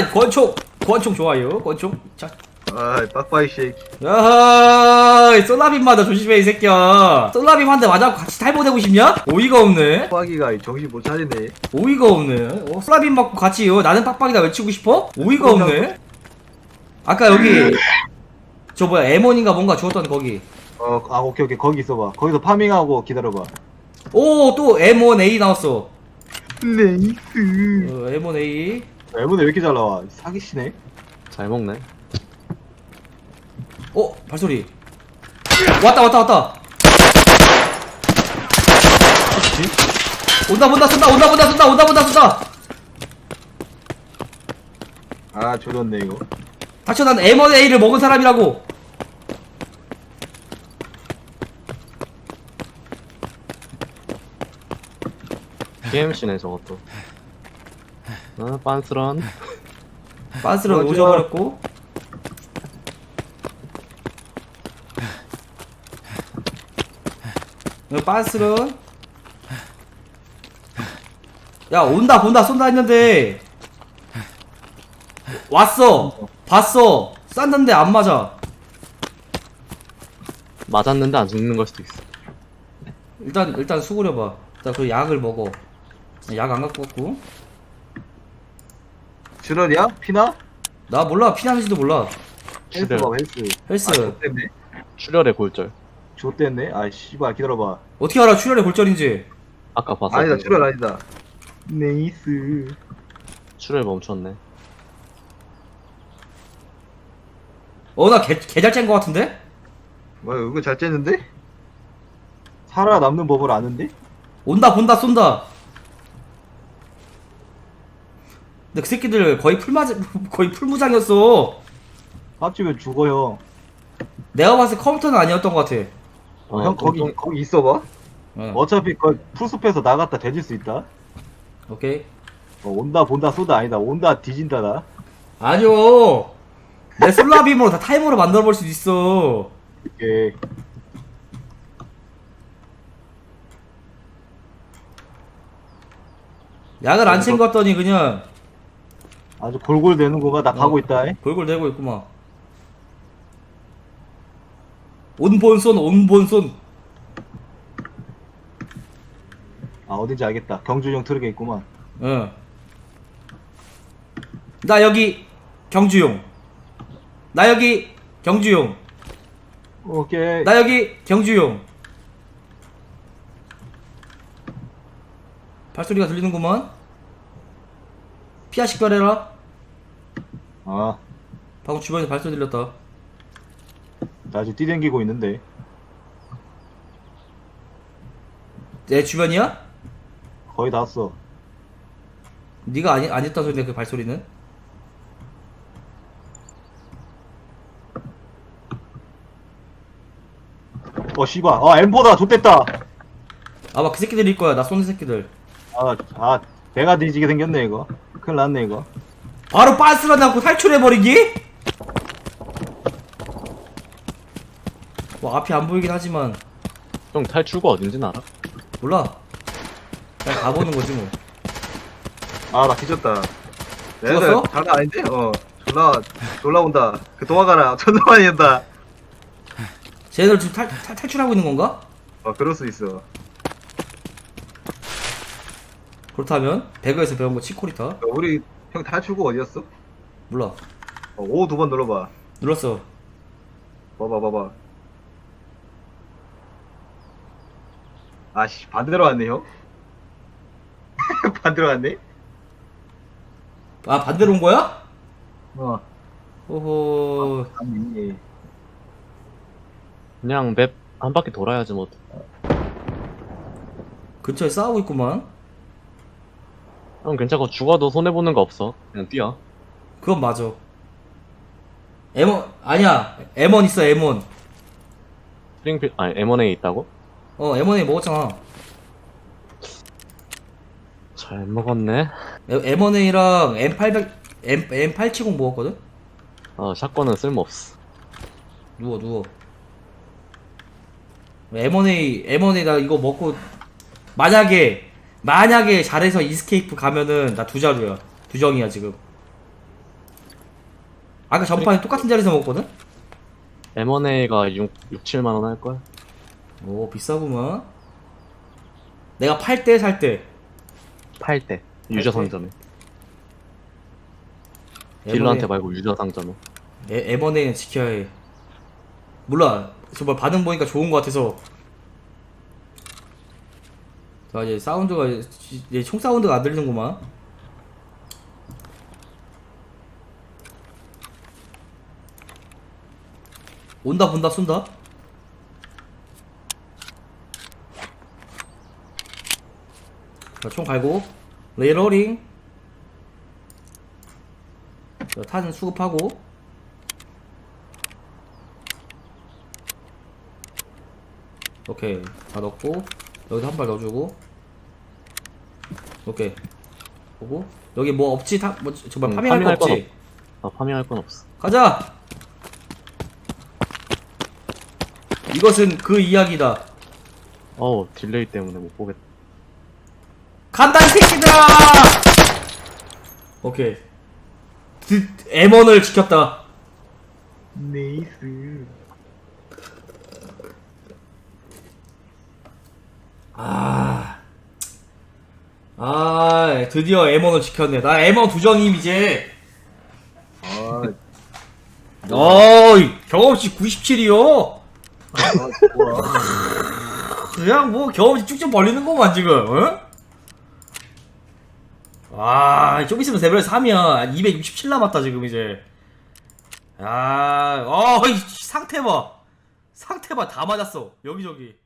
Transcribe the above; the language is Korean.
야 권총 권총 좋아요 권총. 자. 아 빡빡이 쉐이크 야하 솔라빔 맞아 조심해 이 새끼야. 솔라빔 한 대 맞아 같이 탈모되고 싶냐? 오이가 없네. 빡빡이가 정신 못 차리네. 오이가 없네. 어, 솔라빔 맞고 같이 어, 나는 빡빡이다 외치고 싶어? 오이가 없네. 아까 여기 저 뭐야 M1인가 뭔가 주웠던 거기. 어아 오케이 오케이. 거기 있어봐. 거기서 파밍하고 기다려봐. 오 또 M1A 나왔어. 네이스. 어, M1A 앨범에 왜 이렇게 잘 나와? 사기치네. 잘 먹네. 어? 발소리. 왔다 왔다 왔다. 온다 본다 쏜다 온다 본다 쏜다 온다 본다 쏜다. 아 조졌네 이거. 닥쳐 난 M1A를 먹은 사람이라고. PMC네 저것도. 어, 빤스런. 맞아. 오져버렸고. 어, 빤스는 야 온다 본다 쏜다 했는데. 왔어. 봤어. 쐈는데 안 맞아. 맞았는데 안 죽는 걸 수도 있어. 일단 일단 수그려봐. 일단 그 약을 먹어. 약 안 갖고 왔고 준원이야? 피나? 나 몰라 피나는지도 몰라 헬스 출혈. 봐봐 헬스 헬스 아 출혈의 골절. 좆됐네 아 씨발 기다려봐 어떻게 알아 출혈의 골절인지 아까 봤어. 아니다 출혈 아니다 네이스 출혈 멈췄네. 어 나 개잘 짠거 같은데? 뭐야 이거 잘 쬐는데? 살아남는 법을 아는데? 온다 본다 쏜다 근데 그 새끼들 거의 풀마 거의 풀무장이었어. 합치면 죽어요. 내가 봤을 때 컴퓨터는 아니었던 것 같아. 어, 형 거기 좀- 거기 있어봐. 어, 어차피 그 풀숲에서 나갔다 뒤질 수 있다. 오케이. 어, 온다 본다 쏘다 아니다. 온다 뒤진다다 아니요. 내 솔라빔으로 다 타이머로 만들어 볼 수도 있어. 오케이. 약을 안 챙겼더니 그냥 아주 골골 되는구만 나 가고 어. 있다 잉. 골골 대고 있구만. 온본손 온본손. 아 어딘지 알겠다. 경주용 트럭에 있구만. 어. 나 여기 경주용 나 여기 경주용 오케이. 나 여기 경주용 발소리가 들리는구만. 피아 식별해라 아, 방금 주변에 발소리 들렸다. 나 지금 뛰댕기고 있는데. 내 주변이야? 거의 다 왔어. 네가 아니, 아니었다 소리인데 그 발소리는? 어 씨발. 아 엠보다 좆됐다. 아마 그 새끼들일 거야 나 쏘는 새끼들. 아, 아 배가 뒤지게 생겼네 이거. 큰일 났네 이거 바로 빤스러 잡고 탈출해버리기? 뭐 앞이 안 보이긴 하지만 형 탈출구 어딘지 알아? 몰라 그냥 가보는 거지 뭐 아 나 뒤졌다 죽었어? 장난 아닌데? 어 졸라 졸라 온다 그 도망가라 많이 온다 쟤네들 지금 탈, 탈, 탈출하고 있는 건가? 어 그럴 수 있어 그렇다면 배그에서 배운 거 치코리타 야, 우리 형 탈출구 어디였어? 몰라. 어, O 두 번 눌러봐. 눌렀어. 봐봐 봐봐. 아씨 반대로 왔네 형. 반대로 왔네? 아 반대로 온 거야? 어. 오호. 아니 그냥 맵 한 바퀴 돌아야지 뭐. 근처에 싸우고 있구만 형 괜찮고 죽어도 손해 보는 거 없어. 그냥 뛰어. 그건 맞아 M1 아니야 M1 있어 M1 스프링필 아니 M1에 있다고? 어 M1에 먹었잖아 잘 먹었네. M1A랑 M800 M, M870 먹었거든? 어 샷건은 쓸모 없어. 누워 누워 M1A M1A 나 이거 먹고 만약에 만약에 잘해서 이스케이프 가면은 나 두 자루야 두 정이야 지금 아까 전판에 똑같은 자리에서 먹었거든? M1A가 6, 6, 7만 원 할걸? 오 비싸구만 내가 팔 때 살때팔 때. 유저 때? 상점에. 딜러한테 말고 유저 상점에. 에, 에버네는 지켜야 해 몰라 정말 반응 보니까 좋은 것 같아서 자 이제 사운드가 이제 총 사운드가 안 들리는구만. 온다 본다 쏜다? 자 총 갈고. 레이러링. 자, 탄 수급하고. 오케이. 다 넣고 여기도 한 발 넣어주고 오케이 보고 여기 뭐 없지? 다, 뭐 정말 응, 파밍할 거 파밍할 건 없지? 아, 파밍할 건 없어. 가자! 이것은 그 이야기다 어우, 딜레이 때문에 못 보겠다. 간다 이 새끼들아! 오케이 드, M1을 지켰다 네이스. 아... 아 드디어 M1을 지켰네 나 M1 두정임 이제. 아, 어이 경험치 97이요. 아. 그냥 뭐 경험치 쭉쭉 벌리는 거만 지금 응? 와 좀 있으면 레벨 3이야. 267 남았다 지금 이제. 야 어이 상태 봐. 상태 봐. 다 맞았어. 여기저기